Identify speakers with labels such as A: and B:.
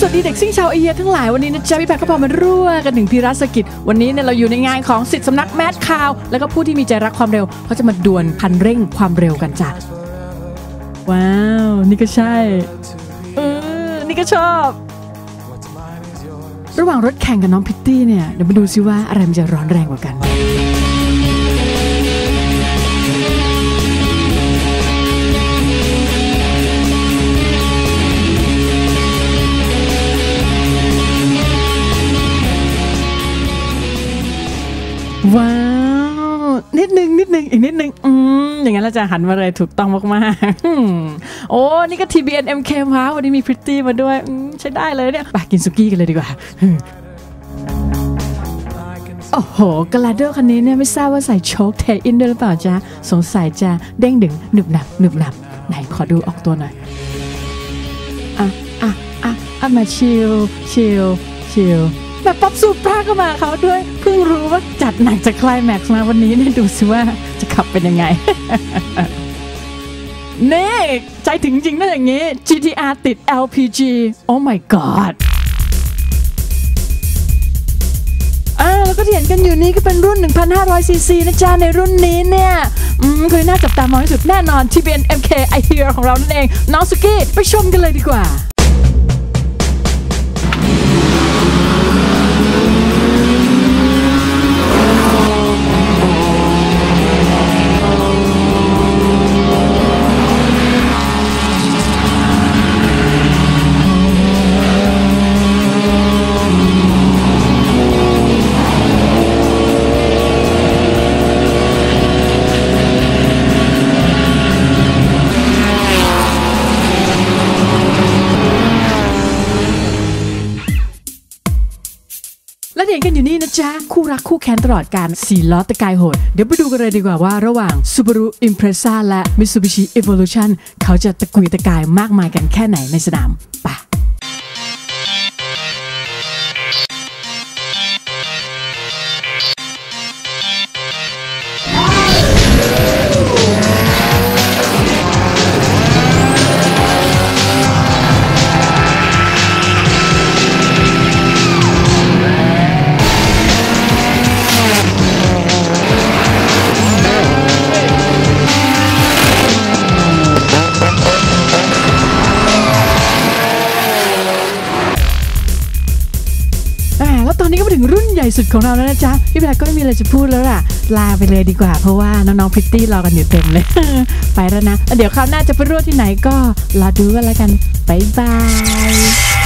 A: สวัสดีเด็กซิ่งชาวเอเชียทั้งหลายวันนี้นะจ๊ะพี่แพทก็พามาร่วมกันถึงพิรัสกิจ วันนี้เนี่ยเราอยู่ในงานของสิทธิสำนักแมดคาว แล้วก็ผู้ที่มีใจรักความเร็วเขาจะมาดวลคันเร่งความเร็วกันจ้ะว้าว นี่ก็ใช่เออนี่ก็ชอบ ระหว่างรถแข่งกับน้องพิตตี้เนี่ยเดี๋ยวมาดูซิว่าอะไรมันจะร้อนแรงกว่ากัน ว้าว นิดนึงนิดนึงอีกนิดนึงอืมอย่างนั้นเราจะหันมาเลยถูกต้องมากๆอืมโอ้นี่ก็ TBN MK ว้าววันนี้มีพริตตี้มาด้วยใช้ได้เลยเนี่ยไปกินสุกี้กันเลยดีกว่าโอ้โหกระลาเดอร์คันนี้เนี่ยไม่ทราบว่าใส่โชคเทอินด้วยหรือเปล่าจ๊ะสงสัยจะเด้งดึงหนึบหนับหนึบหนับไหนขอดูออกตัวหน่อยอะอะอะอะมาชิลชิลชิล แบบป๊อปซูปราก็มาเขาด้วย เพิ่งรู้ว่าจัดหนักจากคลายแม็กซ์มาวันนี้เนี่ยดูสิว่าจะขับเป็นยังไงนี่ใจถึงจริงนะอย่างงี้ GTR ติด LPG oh my god อ่าแล้วก็เห็นกันอยู่นี้ก็เป็นรุ่น 1,500ซีซีนะจ๊ะ ในรุ่นนี้เนี่ย อืมคือน่าจับตามองที่สุดแน่นอน TBN MK I Hear ของเรานั่นเอง น้องสุกี้ ไปชมกันเลยดีกว่า ห็นกันอยู่นี่นะจ๊ะ คู่รักคู่แค้นตลอดการสีล้อตะกายโหด เดี๋ยวไปดูกันเลยดีกว่าว่าระหว่าง Subaru Impreza และ Mitsubishi Evolution เขาจะตะกุยตะกายมากมายกันแค่ไหนในสนามไป ถึงรุ่นใหญ่สุดของเราแล้วนะจ๊ะพี่แพรก็ไม่มีอะไรจะพูดแล้วล่ะ ลาไปเลยดีกว่า เพราะว่าน้องๆพิตตี้รอกันอยู่เต็มเลย ไปแล้วนะ เดี๋ยวคราวหน้าจะไปร่วมที่ไหนก็รอดูกันแล้วกัน บ๊ายบาย